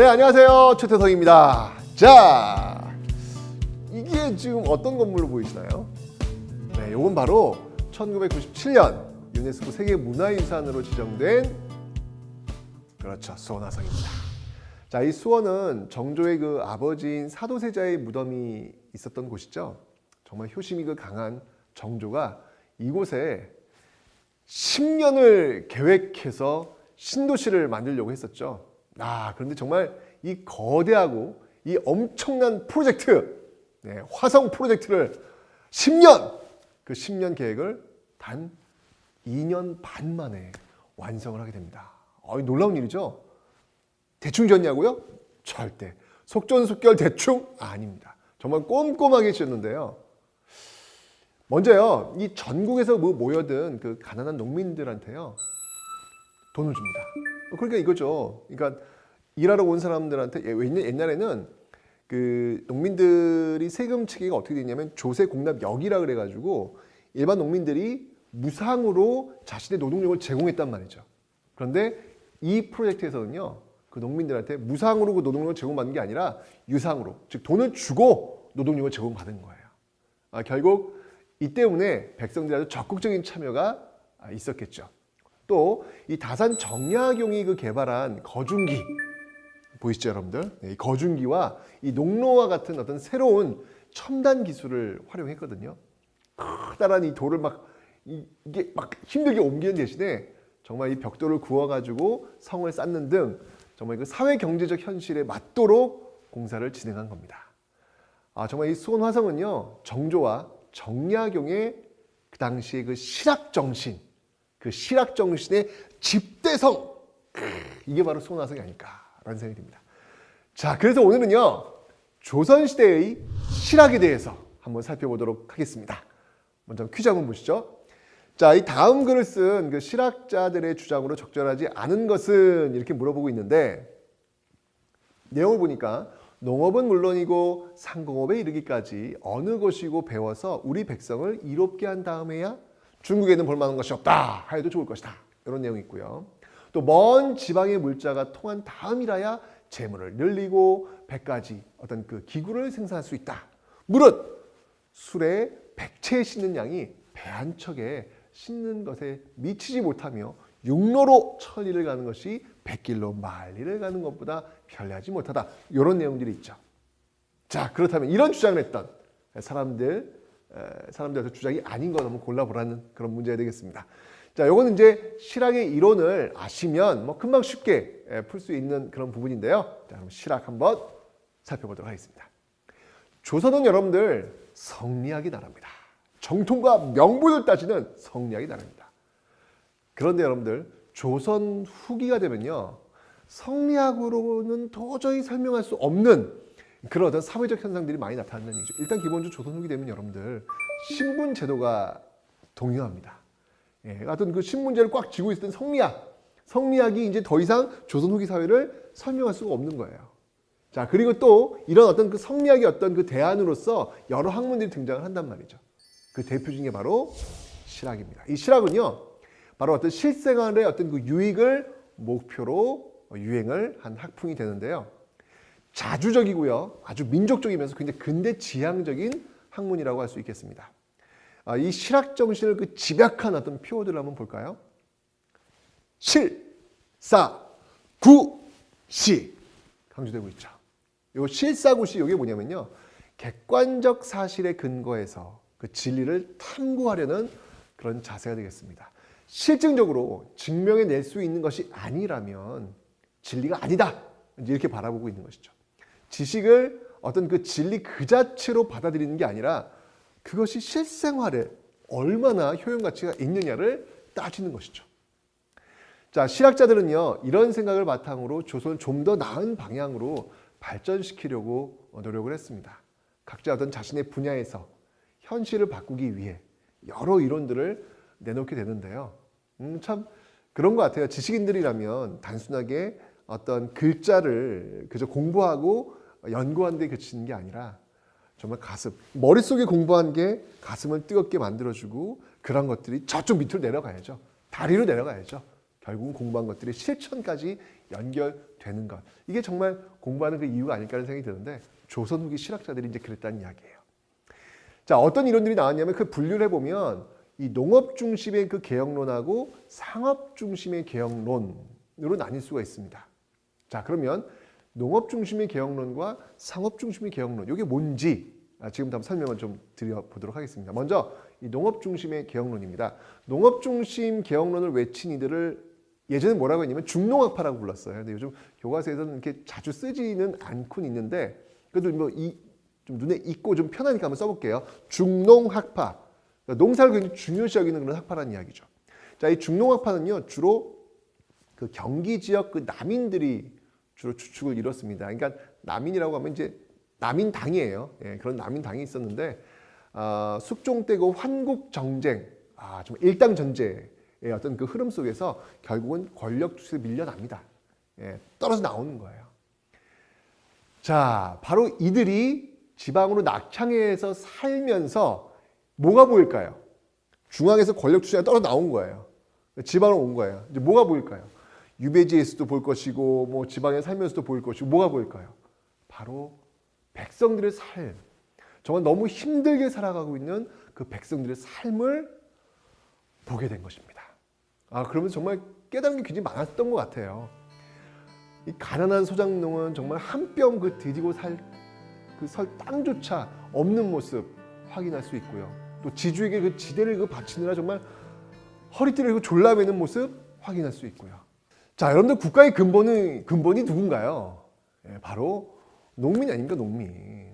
네, 안녕하세요. 최태성입니다. 자, 이게 지금 어떤 건물로 보이시나요? 네, 이건 바로 1997년 유네스코 세계 문화유산으로 지정된 그렇죠, 수원화성입니다. 자, 이 수원은 정조의 그 아버지인 사도세자의 무덤이 있었던 곳이죠. 정말 효심이 그 강한 정조가 이곳에 10년을 계획해서 신도시를 만들려고 했었죠. 아, 그런데 정말 이 거대하고 이 엄청난 프로젝트, 네, 화성 프로젝트를 10년, 그 10년 계획을 단 2년 반 만에 완성을 하게 됩니다. 어, 놀라운 일이죠. 대충 지었냐고요? 절대. 속전속결 대충 아닙니다. 정말 꼼꼼하게 지었는데요. 먼저요, 이 전국에서 뭐 모여든 그 가난한 농민들한테요, 돈을 줍니다. 그러니까 이거죠. 그러니까 일하러 온 사람들한테 예, 옛날에는 그 농민들이 세금 체계가 어떻게 되냐면 조세 공납역이라 그래가지고 일반 농민들이 무상으로 자신의 노동력을 제공했단 말이죠. 그런데 이 프로젝트에서는요, 그 농민들한테 무상으로 그 노동력을 제공받는 게 아니라 유상으로, 즉 돈을 주고 노동력을 제공받은 거예요. 아, 결국 이 때문에 백성들의 아주 적극적인 참여가 아, 있었겠죠. 또 이 다산 정약용이 그 개발한 거중기 보이시죠, 여러분들? 네, 이 거중기와 이 농로와 같은 어떤 새로운 첨단 기술을 활용했거든요. 커다란 이 돌을 막 이- 이게 막 힘들게 옮기는 대신에 정말 이 벽돌을 구워가지고 성을 쌓는 등 정말 그 사회 경제적 현실에 맞도록 공사를 진행한 겁니다. 아, 정말 이 수원 화성은요 정조와 정약용의 그 당시의 그 실학 정신, 그 실학 정신의 집대성 크, 이게 바로 화성이 아닐까라는 생각이 듭니다. 자, 그래서 오늘은요 조선 시대의 실학에 대해서 한번 살펴보도록 하겠습니다. 먼저 퀴즈 한번 보시죠. 자, 이 다음 글을 쓴 그 실학자들의 주장으로 적절하지 않은 것은 이렇게 물어보고 있는데 내용을 보니까 농업은 물론이고 상공업에 이르기까지 어느 것이고 배워서 우리 백성을 이롭게 한 다음에야 중국에는 볼만한 것이 없다 하여도 좋을 것이다 이런 내용이 있고요. 또 먼 지방의 물자가 통한 다음이라야 재물을 늘리고 백가지 어떤 그 기구를 생산할 수 있다. 무릇 술에 백채 씻는 양이 배 한 척에 씻는 것에 미치지 못하며 육로로 천리를 가는 것이 백길로 만리를 가는 것보다 편리하지 못하다. 이런 내용들이 있죠. 자 그렇다면 이런 주장을 했던 사람들 에, 사람들한테 주장이 아닌 것 한번 골라보라는 그런 문제가 되겠습니다. 자, 요거는 이제 실학의 이론을 아시면 뭐 금방 쉽게 풀 수 있는 그런 부분인데요. 자, 그럼 실학 한번 살펴보도록 하겠습니다. 조선은 여러분들 성리학이 나라입니다. 정통과 명분을 따지는 성리학이 나라입니다. 그런데 여러분들 조선 후기가 되면요 성리학으로는 도저히 설명할 수 없는 그런 어떤 사회적 현상들이 많이 나타나는 얘기죠. 일단 기본적으로 조선 후기 되면 여러분들 신분 제도가 동요합니다. 예, 하여튼 그 신문제를 꽉 쥐고 있었던 성리학, 성리학이 이제 더 이상 조선 후기 사회를 설명할 수가 없는 거예요. 자, 그리고 또 이런 어떤 그 성리학의 어떤 그 대안으로서 여러 학문들이 등장을 한단 말이죠. 그 대표 중에 바로 실학입니다. 이 실학은요, 바로 어떤 실생활의 어떤 그 유익을 목표로 유행을 한 학풍이 되는데요. 자주적이고요, 아주 민족적이면서 굉장히 근대 지향적인 학문이라고 할 수 있겠습니다. 아, 이 실학 정신을 그 집약한 어떤 표어들을 한번 볼까요? 실, 사, 구, 시 강조되고 있죠. 요 실사 구 시 이게 뭐냐면요. 객관적 사실에 근거해서 그 진리를 탐구하려는 그런 자세가 되겠습니다. 실증적으로 증명해 낼 수 있는 것이 아니라면 진리가 아니다. 이렇게 바라보고 있는 것이죠. 지식을 어떤 그 진리 그 자체로 받아들이는 게 아니라 그것이 실생활에 얼마나 효용 가치가 있느냐를 따지는 것이죠. 자, 실학자들은요, 이런 생각을 바탕으로 조선을 좀 더 나은 방향으로 발전시키려고 노력을 했습니다. 각자 어떤 자신의 분야에서 현실을 바꾸기 위해 여러 이론들을 내놓게 되는데요. 음, 참 그런 것 같아요. 지식인들이라면 단순하게 어떤 글자를 그저 공부하고 연구하는 데 그치는 게 아니라 정말 가슴, 머릿속에 공부한 게 가슴을 뜨겁게 만들어주고 그런 것들이 저쪽 밑으로 내려가야죠. 다리로 내려가야죠. 결국은 공부한 것들이 실천까지 연결되는 것. 이게 정말 공부하는 그 이유가 아닐까 하는 생각이 드는데 조선 후기 실학자들이 이제 그랬다는 이야기예요. 자, 어떤 이론들이 나왔냐면 그 분류를 해보면 이 농업 중심의 그 개혁론하고 상업 중심의 개혁론으로 나뉠 수가 있습니다. 자, 그러면 농업 중심의 개혁론과 상업 중심의 개혁론, 이게 뭔지 아, 지금부터 한번 설명을 좀 드려보도록 하겠습니다. 먼저 이 농업 중심의 개혁론입니다. 농업 중심 개혁론을 외친 이들을 예전에 뭐라고 했냐면 중농학파라고 불렀어요. 근데 요즘 교과서에서는 이렇게 자주 쓰지는 않곤 있는데 그래도 뭐 이 좀 눈에 익고 좀 편하니까 한번 써볼게요. 중농학파. 그러니까 농사를 굉장히 중요시 여기는 그런 학파라는 이야기죠. 자, 이 중농학파는요 주로 그 경기 지역 그 남인들이 주로 주축을 이뤘습니다. 그러니까 남인이라고 하면 이제 남인당이에요. 예, 그런 남인당이 있었는데 아, 숙종되고 환국 정쟁, 아, 좀 일당 전제의 어떤 그 흐름 속에서 결국은 권력 투수에 밀려납니다. 예, 떨어져 나오는 거예요. 자, 바로 이들이 지방으로 낙창해서 살면서 뭐가 보일까요? 중앙에서 권력 투수가 떨어져 나온 거예요. 지방으로 온 거예요. 이제 뭐가 보일까요? 유배지에서도 볼 것이고, 뭐 지방에 살면서도 보일 것이고, 뭐가 보일까요? 바로 백성들의 삶. 정말 너무 힘들게 살아가고 있는 그 백성들의 삶을 보게 된 것입니다. 아, 그러면 정말 깨달은 게 굉장히 많았던 것 같아요. 이 가난한 소장농은 정말 한 뼘그 디디고 살 그 설 땅조차 없는 모습 확인할 수 있고요. 또 지주에게 그 지대를 그 바치느라 정말 허리띠를 그 졸라매는 모습 확인할 수 있고요. 자, 여러분들 국가의 근본은 근본이 누군가요? 예, 바로 농민 아닙니까, 농민.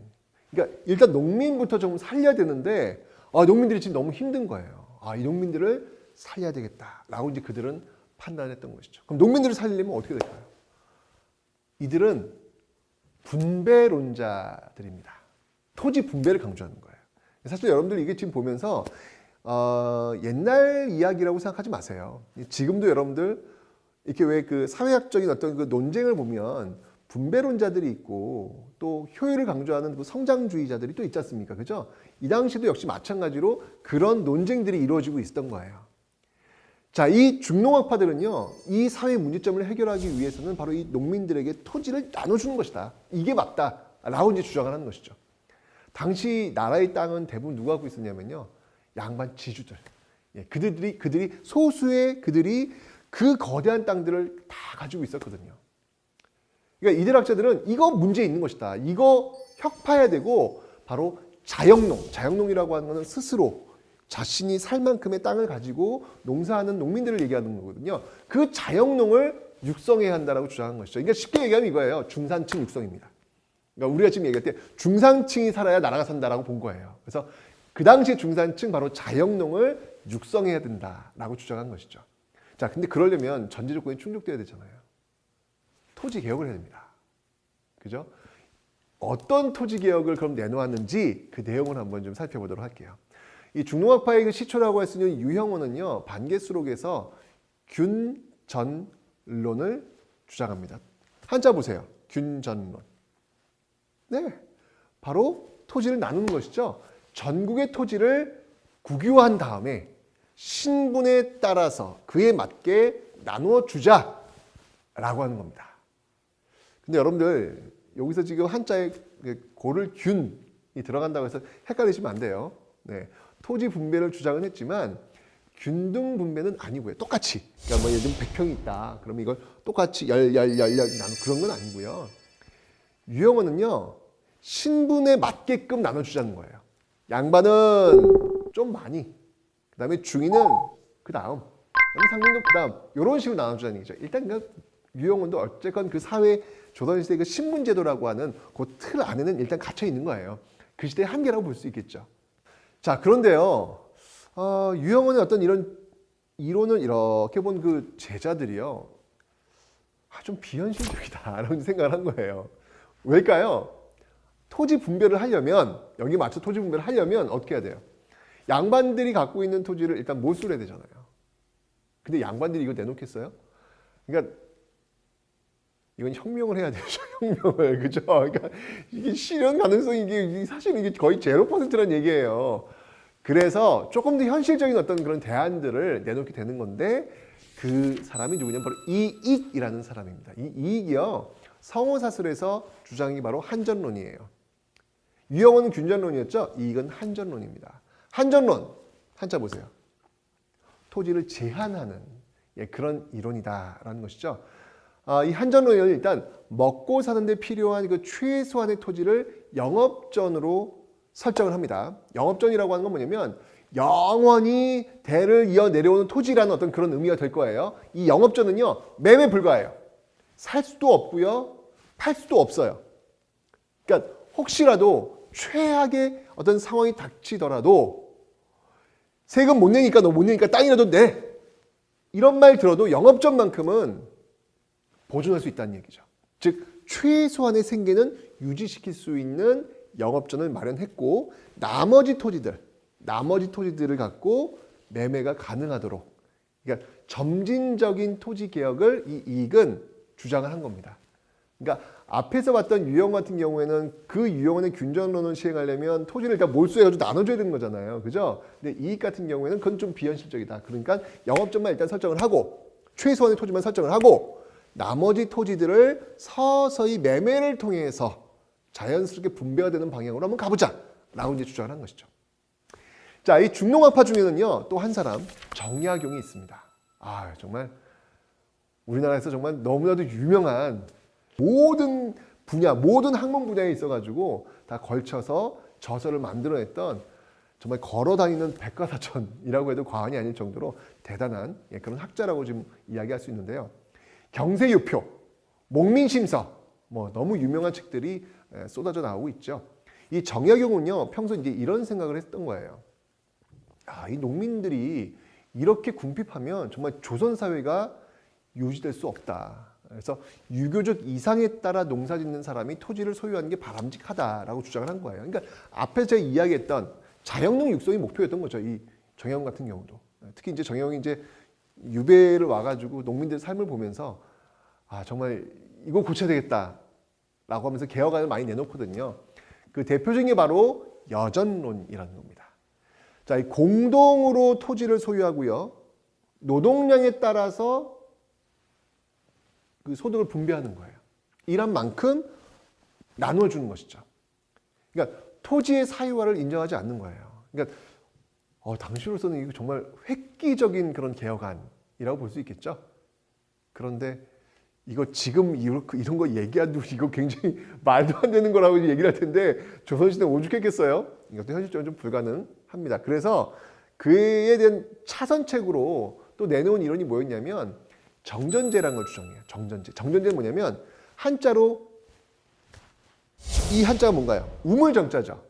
그러니까 일단 농민부터 좀 살려야 되는데 아, 농민들이 지금 너무 힘든 거예요. 아, 이 농민들을 살려야 되겠다라고 이제 그들은 판단했던 것이죠. 그럼 농민들을 살리려면 어떻게 될까요? 이들은 분배론자들입니다. 토지 분배를 강조하는 거예요. 사실 여러분들 이게 지금 보면서 어, 옛날 이야기라고 생각하지 마세요. 지금도 여러분들 이렇게 왜 그 사회학적인 어떤 그 논쟁을 보면 분배론자들이 있고 또 효율을 강조하는 그 성장주의자들이 또 있지 않습니까? 그죠? 이 당시도 역시 마찬가지로 그런 논쟁들이 이루어지고 있었던 거예요. 자, 이 중농학파들은요, 이 사회 문제점을 해결하기 위해서는 바로 이 농민들에게 토지를 나눠주는 것이다. 이게 맞다. 라고 이제 주장을 하는 것이죠. 당시 나라의 땅은 대부분 누가 갖고 있었냐면요, 양반 지주들. 예, 그들이, 그들이, 소수의 그들이 그 거대한 땅들을 다 가지고 있었거든요. 그러니까 이들 학자들은 이거 문제 있는 것이다. 이거 혁파해야 되고 바로 자영농, 자영농이라고 하는 것은 스스로 자신이 살 만큼의 땅을 가지고 농사하는 농민들을 얘기하는 거거든요. 그 자영농을 육성해야 한다라고 주장한 것이죠. 그러니까 쉽게 얘기하면 이거예요. 중산층 육성입니다. 그러니까 우리가 지금 얘기할 때 중산층이 살아야 나라가 산다라고 본 거예요. 그래서 그 당시에 중산층 바로 자영농을 육성해야 된다라고 주장한 것이죠. 자, 근데 그러려면 전제 조건이 충족돼야 되잖아요. 토지 개혁을 해야 됩니다. 그죠? 어떤 토지 개혁을 그럼 내놓았는지 그 내용을 한번 좀 살펴보도록 할게요. 이 중농학파의 그 시초라고 할 수 있는 유형원은요 반개수록에서 균전론을 주장합니다. 한자 보세요. 균전론. 네, 바로 토지를 나누는 것이죠. 전국의 토지를 국유화한 다음에 신분에 따라서 그에 맞게 나누어 주자 라고 하는 겁니다. 근데 여러분들 여기서 지금 한자에 그 고를 균이 들어간다고 해서 헷갈리시면 안 돼요. 네. 토지 분배를 주장은 했지만 균등 분배는 아니고요. 똑같이. 그러니까 뭐 예를 들면 100평이 있다. 그러면 이걸 똑같이 열, 열, 열, 열 나누 그런 건 아니고요. 유형어는요. 신분에 맞게끔 나눠주자는 거예요. 양반은 좀 많이. 그 다음에 중위는 그 다음. 상민도 그 다음. 이런 식으로 나눠주자는 얘기죠. 일단 그 유형원도 어쨌건 그 사회 조선시대 그 신분제도라고 하는 그 틀 안에는 일단 갇혀 있는 거예요. 그 시대의 한계라고 볼 수 있겠죠. 자, 그런데요, 어, 유형원의 어떤 이런 이론을 이렇게 본 그 제자들이요, 아, 좀 비현실적이다라는 생각을 한 거예요. 왜일까요? 토지 분배를 하려면, 여기 맞춰 토지 분배를 하려면 어떻게 해야 돼요? 양반들이 갖고 있는 토지를 일단 몰수를 해야 되잖아요. 근데 양반들이 이거 내놓겠어요? 그러니까 이건 혁명을 해야 되죠. 혁명을. 그죠? 그러니까 이게 실현 가능성이 이게 사실 이게 거의 제로 퍼센트란 얘기예요. 그래서 조금 더 현실적인 어떤 그런 대안들을 내놓게 되는 건데 그 사람이 누구냐면 바로 이익이라는 사람입니다. 이 이익이요 성호사설에서 주장이 바로 한전론이에요. 유영호는 균전론이었죠. 이익은 한전론입니다. 한전론 한자 보세요. 토지를 제한하는 예, 그런 이론이다라는 것이죠. 아, 이 한전론은 일단 먹고 사는데 필요한 그 최소한의 토지를 영업전으로 설정을 합니다. 영업전이라고 하는 건 뭐냐면 영원히 대를 이어 내려오는 토지라는 어떤 그런 의미가 될 거예요. 이 영업전은요 매매 불가해요. 살 수도 없고요, 팔 수도 없어요. 그러니까 혹시라도 최악의 어떤 상황이 닥치더라도 세금 못 내니까 너 못 내니까 땅이라도 내 이런 말 들어도 영업전만큼은 보존할 수 있다는 얘기죠. 즉 최소한의 생계는 유지시킬 수 있는 영업전을 마련했고 나머지 토지들, 나머지 토지들을 갖고 매매가 가능하도록 그러니까 점진적인 토지 개혁을 이 이익은 주장을 한 겁니다. 그러니까 앞에서 봤던 유형 같은 경우에는 그 유형의 균전론을 시행하려면 토지를 일단 몰수해가지고 나눠줘야 되는 거잖아요. 그죠? 근데 이익 같은 경우에는 그건 좀 비현실적이다. 그러니까 영업점만 일단 설정을 하고 최소한의 토지만 설정을 하고 나머지 토지들을 서서히 매매를 통해서 자연스럽게 분배가 되는 방향으로 한번 가보자. 라고 이제 주장을 한 것이죠. 자, 이 중농학파 중에는요, 또 한 사람, 정약용이 있습니다. 아, 정말 우리나라에서 정말 너무나도 유명한 모든 분야, 모든 학문 분야에 있어가지고 다 걸쳐서 저서를 만들어냈던 정말 걸어다니는 백과사전이라고 해도 과언이 아닐 정도로 대단한 예, 그런 학자라고 지금 이야기할 수 있는데요. 경세유표, 목민심서, 뭐 너무 유명한 책들이 예, 쏟아져 나오고 있죠. 이 정약용은요 평소 이제 이런 생각을 했던 거예요. 아, 이 농민들이 이렇게 궁핍하면 정말 조선 사회가 유지될 수 없다. 그래서 유교적 이상에 따라 농사 짓는 사람이 토지를 소유하는 게 바람직하다라고 주장을 한 거예요. 그러니까 앞에 제가 이야기했던 자영농 육성이 목표였던 거죠. 이 정영 같은 경우도. 특히 이제 정영이 이제 유배를 와가지고 농민들의 삶을 보면서 아 정말 이거 고쳐야 되겠다라고 하면서 개혁안을 많이 내놓거든요. 그 대표적인 게 바로 여전론이라는 겁니다. 자, 이 공동으로 토지를 소유하고요. 노동량에 따라서 그 소득을 분배하는 거예요. 일한 만큼 나눠주는 것이죠. 그러니까 토지의 사유화를 인정하지 않는 거예요. 그러니까 어, 당시로서는 이거 정말 획기적인 그런 개혁안이라고 볼 수 있겠죠. 그런데 이거 지금 이런, 거 얘기하도 이거 굉장히 말도 안 되는 거라고 얘기를 할 텐데 조선시대 오죽했겠어요? 이것도 현실적으로 좀 불가능합니다. 그래서 그에 대한 차선책으로 또 내놓은 이론이 뭐였냐면 정전제라는 걸 주장해요. 정전제. 정전제는 뭐냐면 한자로 이 한자가 뭔가요? 우물정자죠.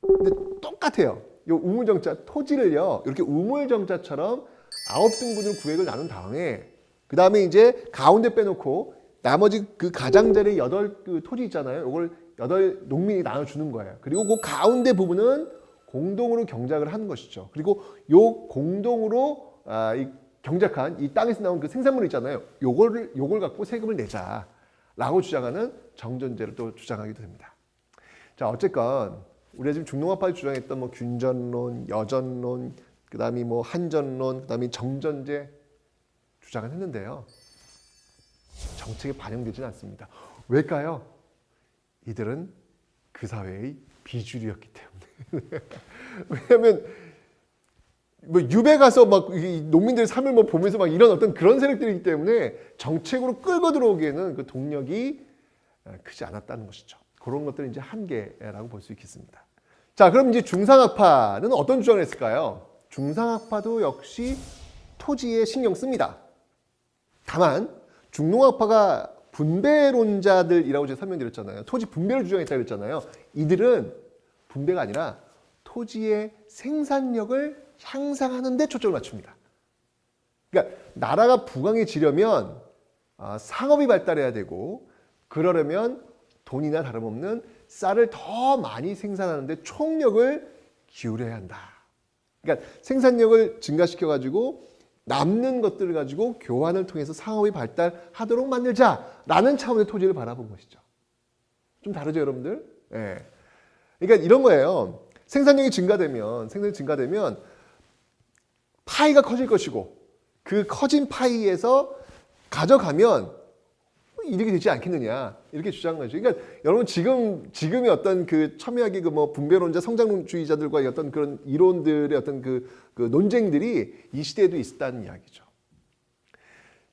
근데 똑같아요. 이 우물정자 토지를요 이렇게 우물정자처럼 아홉 등분을 구획을 나눈 다음에 그 다음에 이제 가운데 빼놓고 나머지 그 가장자리 여덟 그 토지 있잖아요. 이걸 여덟 농민이 나눠주는 거예요. 그리고 그 가운데 부분은 공동으로 경작을 하는 것이죠. 그리고 요 공동으로 아, 이 경작한 이 땅에서 나온 그 생산물 있잖아요. 요거를 요걸 갖고 세금을 내자라고 주장하는 정전제를 또 주장하기도 됩니다. 자 어쨌건 우리가 지금 중농업파에 주장했던 뭐 균전론, 여전론, 그다음이 뭐 한전론, 그다음이 정전제 주장을 했는데요. 정책에 반영되지는 않습니다. 왜일까요? 이들은 그 사회의 비주류였기 때문에. 왜냐하면 뭐 유배 가서 막 농민들의 삶을 뭐 보면서 막 이런 어떤 그런 세력들이기 때문에 정책으로 끌고 들어오기에는 그 동력이 크지 않았다는 것이죠. 그런 것들은 이제 한계라고 볼 수 있겠습니다. 자, 그럼 이제 중상학파는 어떤 주장을 했을까요? 중상학파도 역시 토지에 신경 씁니다. 다만 중농학파가 분배론자들이라고 제가 설명드렸잖아요. 토지 분배를 주장했다고 했잖아요. 이들은 분배가 아니라 토지의 생산력을 향상하는 데 초점을 맞춥니다. 그러니까 나라가 부강해지려면 아, 상업이 발달해야 되고 그러려면 돈이나 다름없는 쌀을 더 많이 생산하는데 총력을 기울여야 한다. 그러니까 생산력을 증가시켜 가지고 남는 것들을 가지고 교환을 통해서 상업이 발달하도록 만들자라는 차원의 토지를 바라본 것이죠. 좀 다르죠, 여러분들? 예. 네. 그러니까 이런 거예요. 생산력이 증가되면 생산력이 증가되면 파이가 커질 것이고 그 커진 파이에서 가져가면 이득이 되지 않겠느냐 이렇게 주장한 거죠. 그러니까 여러분 지금 지금의 어떤 그 첨예하게 그뭐 분배론자 성장주의자들과의 어떤 그런 이론들의 어떤 그, 그 논쟁들이 이 시대에도 있었다는 이야기죠.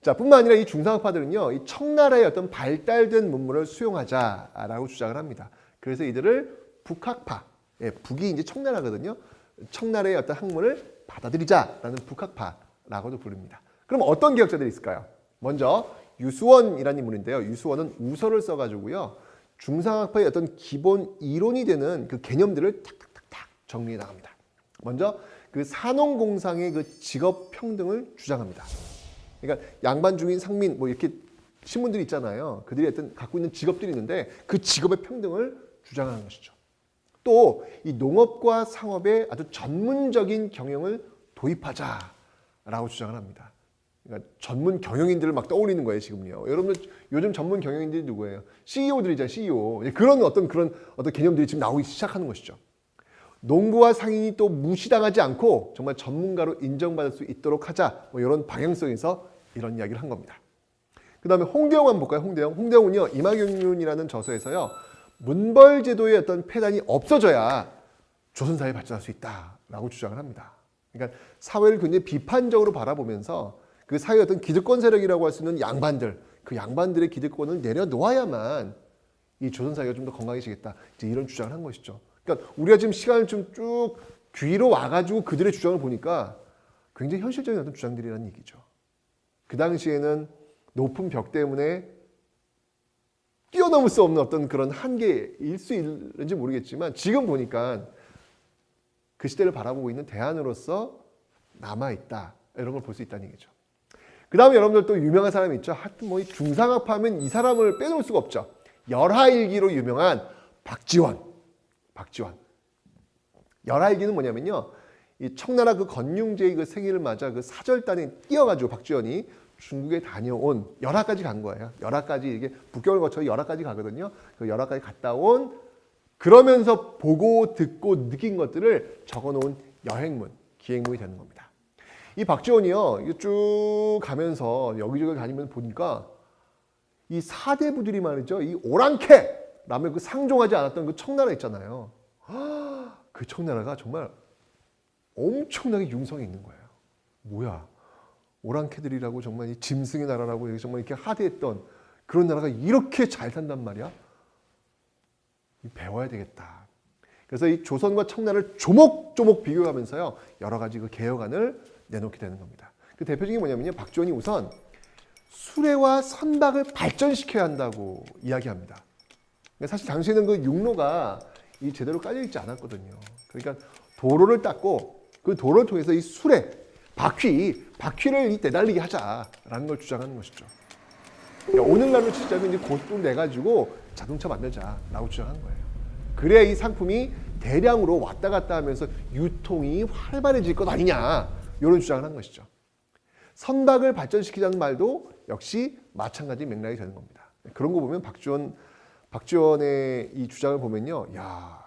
자, 뿐만 아니라 이 중상학파들은요, 이 청나라의 어떤 발달된 문물을 수용하자라고 주장을 합니다. 그래서 이들을 북학파, 예, 북이 이제 청나라거든요. 청나라의 어떤 학문을 받아들이자라는 북학파라고도 부릅니다. 그럼 어떤 개혁자들이 있을까요? 먼저 유수원이라는 인물인데요. 유수원은 우서를 써가지고요. 중상학파의 어떤 기본 이론이 되는 그 개념들을 탁탁탁탁 정리해 나갑니다. 먼저 그 산업공상의 그 직업 평등을 주장합니다. 그러니까 양반 중인 상민 뭐 이렇게 신문들이 있잖아요. 그들이 어떤 갖고 있는 직업들이 있는데 그 직업의 평등을 주장하는 것이죠. 또 이 농업과 상업에 아주 전문적인 경영을 도입하자라고 주장을 합니다. 그러니까 전문 경영인들을 막 떠올리는 거예요 지금요. 여러분들 요즘 전문 경영인들이 누구예요? CEO들이잖아요, CEO. 그런 어떤 그런 어떤 개념들이 지금 나오기 시작하는 것이죠. 농부와 상인이 또 무시당하지 않고 정말 전문가로 인정받을 수 있도록 하자. 뭐 이런 방향성에서 이런 이야기를 한 겁니다. 그 다음에 홍대영 한번 볼까요? 홍대영. 홍대영은요, 이마경륜이라는 저서에서요, 문벌 제도의 어떤 폐단이 없어져야 조선사회 발전할 수 있다라고 주장을 합니다. 그러니까 사회를 굉장히 비판적으로 바라보면서 그 사회의 어떤 기득권 세력이라고 할 수 있는 양반들, 그 양반들의 기득권을 내려놓아야만 이 조선 사회가 좀 더 건강해지겠다. 이제 이런 주장을 한 것이죠. 그러니까 우리가 지금 시간을 좀 쭉 뒤로 와가지고 그들의 주장을 보니까 굉장히 현실적인 어떤 주장들이라는 얘기죠. 그 당시에는 높은 벽 때문에 뛰어넘을 수 없는 어떤 그런 한계일 수 있는지 모르겠지만 지금 보니까 그 시대를 바라보고 있는 대안으로서 남아있다. 이런 걸 볼 수 있다는 얘기죠. 그 다음에 여러분들 또 유명한 사람이 있죠. 하여튼 뭐 중상학파 하면 이 사람을 빼놓을 수가 없죠. 열하일기로 유명한 박지원. 박지원. 열하일기는 뭐냐면요. 이 청나라 그 건융제의 그 생일을 맞아 그 사절단에 뛰어가지고 박지원이 중국에 다녀온 열하까지 간 거예요. 열하까지 이게 북경을 거쳐 열하까지 가거든요. 그 열하까지 갔다 온 그러면서 보고 듣고 느낀 것들을 적어놓은 여행문, 기행문이 되는 겁니다. 이 박지원이요, 쭉 가면서 여기저기 다니면서 보니까 이 사대부들이 말이죠, 이 오랑캐 라며 그 상종하지 않았던 그 청나라 있잖아요. 그 청나라가 정말 엄청나게 융성이 있는 거예요. 뭐야? 오랑캐들이라고 정말 이 짐승의 나라라고 정말 이렇게 하대했던 그런 나라가 이렇게 잘 산단 말이야? 배워야 되겠다. 그래서 이 조선과 청나라를 조목조목 비교하면서요 여러 가지 그 개혁안을 내놓게 되는 겁니다. 그 대표적인 게 뭐냐면요 박지원이 우선 수레와 선박을 발전시켜야 한다고 이야기합니다. 그러니까 사실 당시에는 그 육로가 이 제대로 깔려 있지 않았거든요. 그러니까 도로를 닦고 그 도로를 통해서 이 수레, 바퀴, 바퀴를 이 내달리게 하자라는 걸 주장하는 것이죠. 그러니까 오늘날로 치자면 이제 고속도로 내 가지고 자동차 만들자라고 주장한 거예요. 그래야 이 상품이 대량으로 왔다 갔다 하면서 유통이 활발해질 것 아니냐 이런 주장을 한 것이죠. 선박을 발전시키자는 말도 역시 마찬가지 맥락이 되는 겁니다. 그런 거 보면 박지원 박지원의 이 주장을 보면요, 야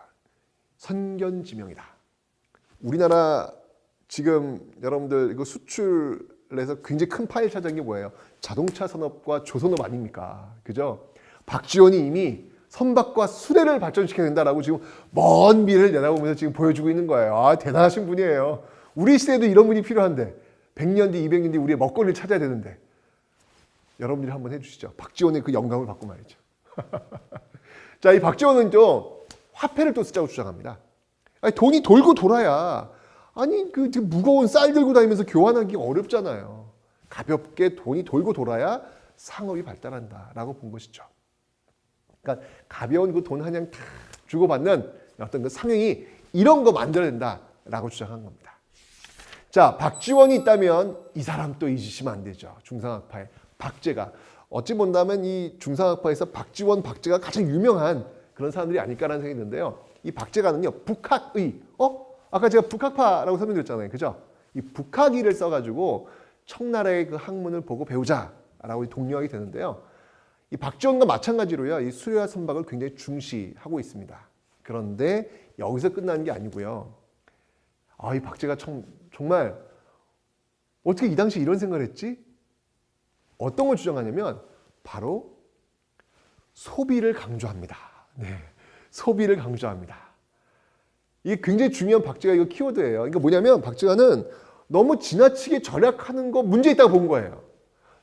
선견지명이다. 우리나라 지금 여러분들 이거 수출에서 굉장히 큰 파일 차지한 게 뭐예요? 자동차 산업과 조선업 아닙니까? 그죠? 박지원이 이미 선박과 수레를 발전시켜야 된다라고 지금 먼 미래를 내다보면서 지금 보여주고 있는 거예요. 아, 대단하신 분이에요. 우리 시대에도 이런 분이 필요한데 100년 뒤, 200년 뒤 우리의 먹거리를 찾아야 되는데 여러분들이 한번 해주시죠. 박지원의 그 영감을 받고 말이죠. 자, 이 박지원은 또 화폐를 또 쓰자고 주장합니다. 아니, 돈이 돌고 돌아야 아니 그 무거운 쌀 들고 다니면서 교환하기 어렵잖아요. 가볍게 돈이 돌고 돌아야 상업이 발달한다라고 본 것이죠. 그러니까 가벼운 그 돈한장탁 주고받는 어떤 그 상행이 이런 거 만들어야 된다라고 주장한 겁니다. 자, 박지원이 있다면 이 사람 또 잊으시면 안 되죠. 중상학파의 박제가. 어찌 본다면 이 중상학파에서 박지원, 박제가 가장 유명한 그런 사람들이 아닐까라는 생각이 드는데요. 이 박제가는요, 북학의, 어? 아까 제가 북학파라고 설명드렸잖아요. 그죠? 이 북학의를 써가지고 청나라의 그 학문을 보고 배우자라고 독려하게 되는데요. 이 박지원과 마찬가지로요. 이 수레와 선박을 굉장히 중시하고 있습니다. 그런데 여기서 끝나는 게 아니고요. 아, 이 박제가 정, 정말 어떻게 이 당시 이런 생각을 했지? 어떤 걸 주장하냐면 바로 소비를 강조합니다. 네. 소비를 강조합니다. 이게 굉장히 중요한 박쥐가 이거 키워드예요. 그러니까 뭐냐면 박쥐가는 너무 지나치게 절약하는 거 문제 있다고 본 거예요.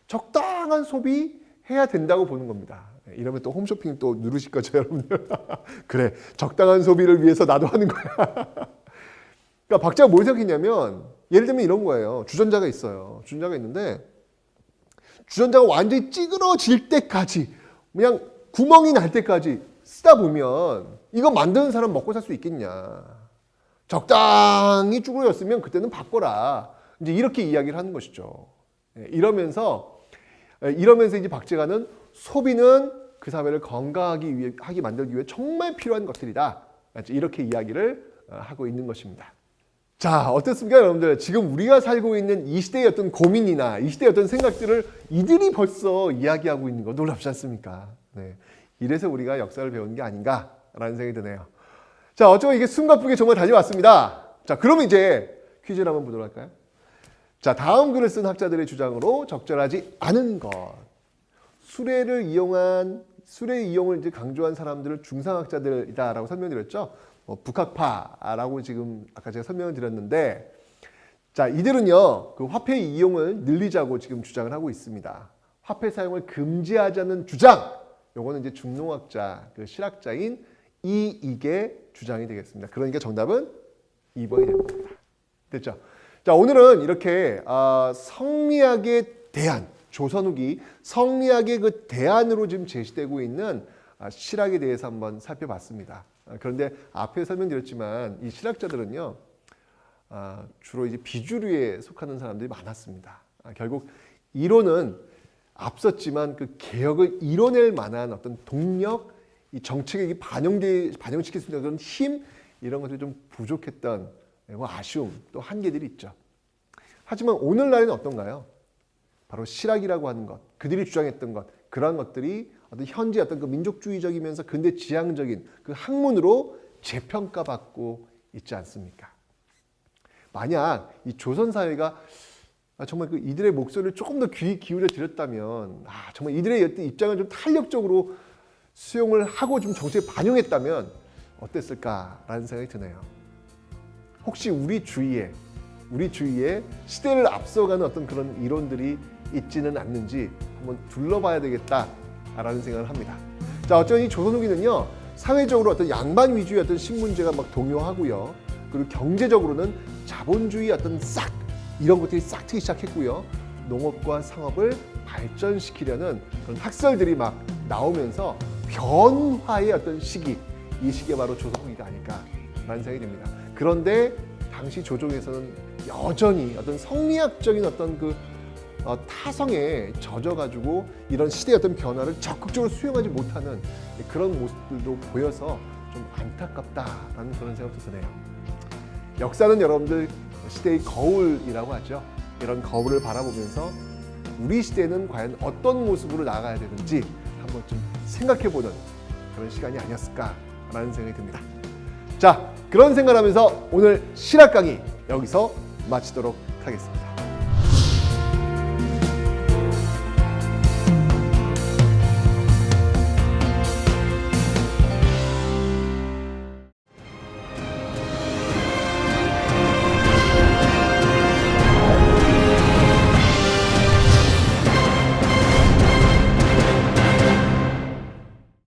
적당한 소비 해야 된다고 보는 겁니다. 네, 이러면 또 홈쇼핑 또 누르실 거죠, 여러분들. 그래, 적당한 소비를 위해서 나도 하는 거야. 그러니까 박쥐가 뭘 생각했냐면 예를 들면 이런 거예요. 주전자가 있어요. 주전자가 있는데 주전자가 완전히 찌그러질 때까지 그냥 구멍이 날 때까지 쓰다 보면 이거 만드는 사람 먹고 살 수 있겠냐. 적당히 쭈그러졌으면 그때는 바꿔라. 이제 이렇게 이야기를 하는 것이죠. 예, 이러면서 예, 이러면서 이제 박재가는 소비는 그 사회를 건강하기 위해 하게 만들기 위해 정말 필요한 것들이다. 이렇게 이야기를 어, 하고 있는 것입니다. 자, 어떻습니까, 여러분들? 지금 우리가 살고 있는 이 시대의 어떤 고민이나 이 시대의 어떤 생각들을 이들이 벌써 이야기하고 있는 거 놀랍지 않습니까? 네. 이래서 우리가 역사를 배우는 게 아닌가 라는 생각이 드네요. 자, 어쩌면 이게 숨가쁘게 정말 달려왔습니다. 자, 그럼 이제 퀴즈를 한번 보도록 할까요? 자, 다음 글을 쓴 학자들의 주장으로 적절하지 않은 것. 수레를 이용한 수레 이용을 이제 강조한 사람들을 중상학자들이다라고 설명드렸죠. 뭐 북학파라고 지금 아까 제가 설명을 드렸는데 자 이들은요 그 화폐 이용을 늘리자고 지금 주장을 하고 있습니다. 화폐 사용을 금지하자는 주장. 요거는 이제 중농학자 그 실학자인 이익의 주장이 되겠습니다. 그러니까 정답은 2번이 됩니다. 됐죠? 자 오늘은 이렇게 아, 성리학에 대한 조선 후기 성리학의 그 대안으로 지금 제시되고 있는 아, 실학에 대해서 한번 살펴봤습니다. 아, 그런데 앞에 설명드렸지만 이 실학자들은요 아, 주로 이제 비주류에 속하는 사람들이 많았습니다. 아, 결국 이론은 앞섰지만 그 개혁을 이뤄낼 만한 어떤 동력, 이 정책에 반영돼 반영시킬 수 있는 그런 힘 이런 것들이 좀 부족했던 뭐 아쉬움 또 한계들이 있죠. 하지만 오늘날에는 어떤가요? 바로 실학이라고 하는 것, 그들이 주장했던 것, 그러한 것들이 어떤 현재 어떤 그 민족주의적이면서 근대 지향적인 그 학문으로 재평가받고 있지 않습니까? 만약 이 조선 사회가 아, 정말 그 이들의 목소리를 조금 더 귀 기울여 드렸다면, 아, 정말 이들의 입장을 좀 탄력적으로 수용을 하고 좀 정책에 반영했다면 어땠을까라는 생각이 드네요. 혹시 우리 주위에 우리 주위에 시대를 앞서가는 어떤 그런 이론들이 있지는 않는지 한번 둘러봐야 되겠다라는 생각을 합니다. 자, 어쩌면 이 조선 후기는요 사회적으로 어떤 양반 위주의 어떤 신문제가 막 동요하고요. 그리고 경제적으로는 자본주의 어떤 싹 이런 것들이 싹 트기 시작했고요. 농업과 상업을 발전시키려는 그런 학설들이 막 나오면서 변화의 어떤 시기, 이 시기가 바로 조선 후기가 아닐까라는 생각이 듭니다. 그런데 당시 조정에서는 여전히 어떤 성리학적인 어떤 그 어, 타성에 젖어가지고 이런 시대의 어떤 변화를 적극적으로 수용하지 못하는 그런 모습들도 보여서 좀 안타깝다라는 그런 생각도 드네요. 역사는 여러분들 시대의 거울이라고 하죠. 이런 거울을 바라보면서 우리 시대는 과연 어떤 모습으로 나아가야 되는지 한번 좀 생각해보는 그런 시간이 아니었을까라는 생각이 듭니다. 자, 그런 생각을 하면서 오늘 실학 강의 여기서 마치도록 하겠습니다.